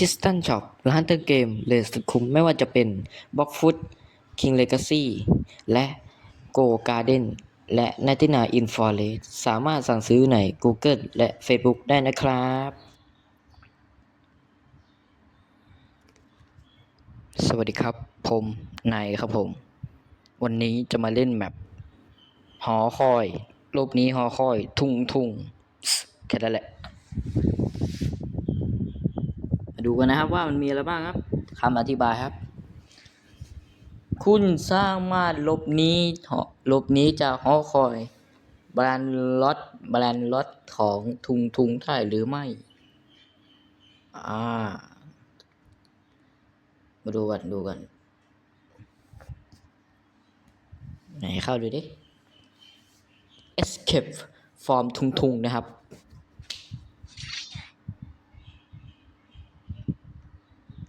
คิสตันช็อปร้านเติมเกมเลสสุดคุ้มไม่ว่าจะเป็นบล็อกฟุตคิงเลกาซี่และโกการ์เด้นและนตินาอินฟอร์เรสสามารถสั่งซื้อใน Google และ Facebook ได้นะครับ สวัสดีครับ ผมนายครับผม วันนี้จะมาเล่นแมปหอคอย รูปนี้หอคอย ทุ่งทุ่งแค่นั้นแหละ มา ดูกันนะครับว่ามันมีอะไรบ้างครับคำอธิบายครับ คุณสามารถลบนี้หอลบนี้จากหอคอยแบรนด์ลอตแบรนด์ลอตของทุงทุงได้หรือไม่ อ่า มาดูกันดูกันไหนเข้าดูดิ escape from ทุงทุงนะครับ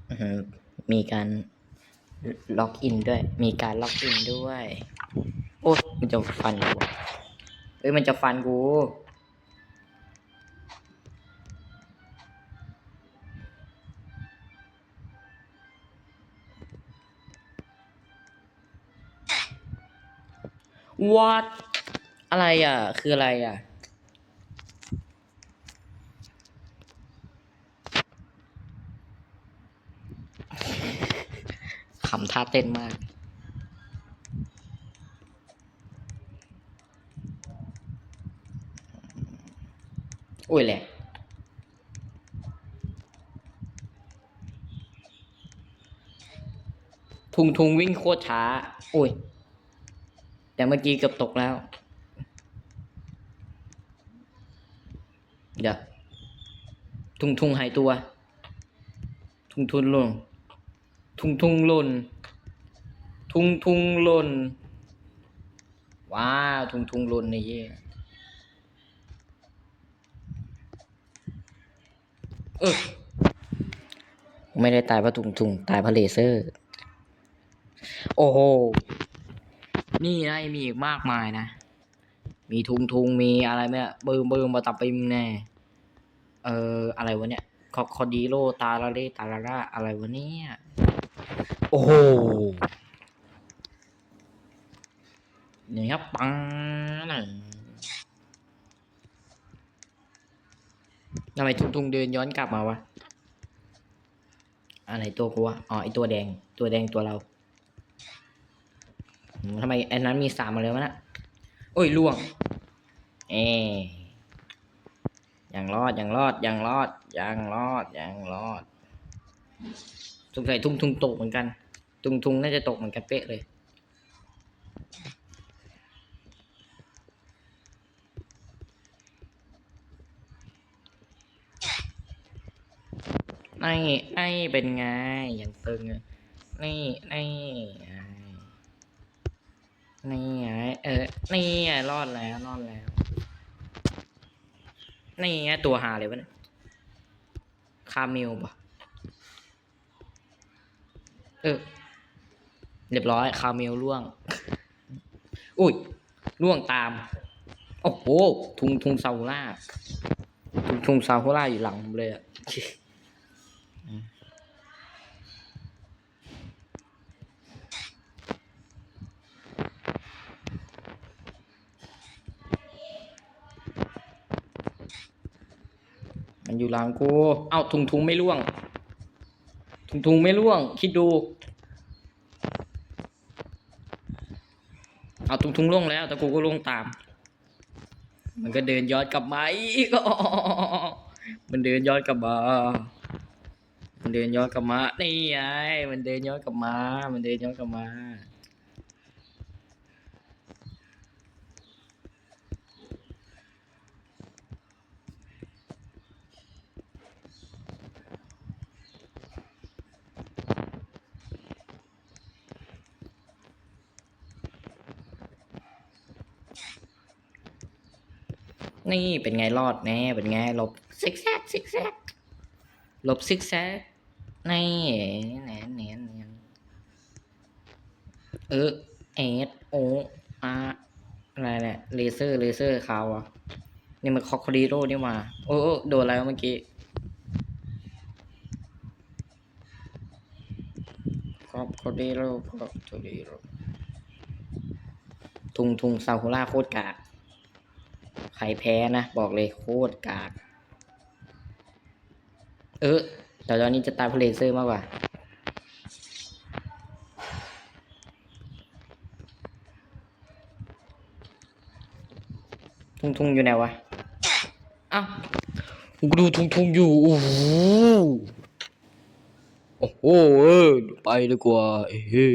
อือหือ มีการล็อกอินด้วย มีการล็อกอินด้วย โอ้มันจะฟันกูเอ้ยมันจะฟันกู what อะไรอะ คืออะไรอะ ขำท่าเต้นมาก อุ้ยแหละทุงทุงวิ่งโคตรช้า อุ้ย แต่เมื่อกี้เกือบตกแล้ว เดี๋ยว ทุงทุงหายตัว ทุงทุนลง ทุงทุงหล่น ทุงทุงหล่น ว้า ทุงทุงหล่นในเย่เออไม่ได้ตายเพราะทุงทุงตายเพราะเลเซอร์ โอ้โห นี่นะมีอีกมากมายนะ มีทุงทุงมีอะไรไมอะเบิร์มเบิมมาตับปิมแน่ เอออะไรวะเนี่ยคอคอดีโลตาลาเรตาลาร่าอะไรวะเนี่ย โอ้โหนี่ครับปังหนึ่งทำไมทุงทุงเดินย้อนกลับมาวะอะไรตัวกูวะอ๋อไอตัวแดง ตัวแดงตัวเราทำไมไอ้นั้นมีสามมาเลยวะนะโอ้ยล่วง เอยังรอดยังรอดยังรอดยังรอดยังรอด สงสัยทุงทุงตกเหมือนกัน ทุงทุงน่าจะตกเหมือนกันเป๊ะเลยนี่นี่เป็นไง อย่างตึงนี่นี่นี่ไงเออ นี่ไงรอดแล้ว รอดแล้ว นี่ไงตัวหาเลยวะเนี่ย คามิลปะ ออ เรียบร้อย คาเมลล่วง อุ้ยล่วงตาม โอ้โห ทุงทุงซาฮูล่าทุงทุงซาฮูล่าอยู่หลังผมเลยอะมันอยู่หลังกู เอ้าทุงทุงไม่ล่วง ทุงทุงไม่ร่วง คิดดู เอาถุงทุงร่วงแล้ว แต่กูก็ร่วงตาม มันก็เดินย้อนกลับมาอีกมันเดินย้อนกลับมา มันเดินย้อนกลับมา นี่ไง มันเดินย้อนกลับมา มันเดินย้อนกลับมา นี่เป็นไงรอดแน่เป็นไงลบซิกแซกซิกแซกลบซิกแซกนี่แหนแหนแหนนเออเอสโออาอะไรเนี่ยเลเซอร์เลเซอร์ขาวอะนี่มันคอคดีโรนี่มาโอ้โอ้โดนอะไรเมื่อกี้คอบโคดีโรขอบโคดีโรทุงทุงซาฮูล่าโคตรกาก ใครแพ้นะ บอกเลยโคตรกาก เออแต่ตอนนี้จะตายเพราะเลเซอร์มากกว่าทุ่งทุงอยู่ไหนวะอ้าวดูทุ่งทุงอยู่ โอ้โห โอ้โหเออไปดีกว่าเฮ้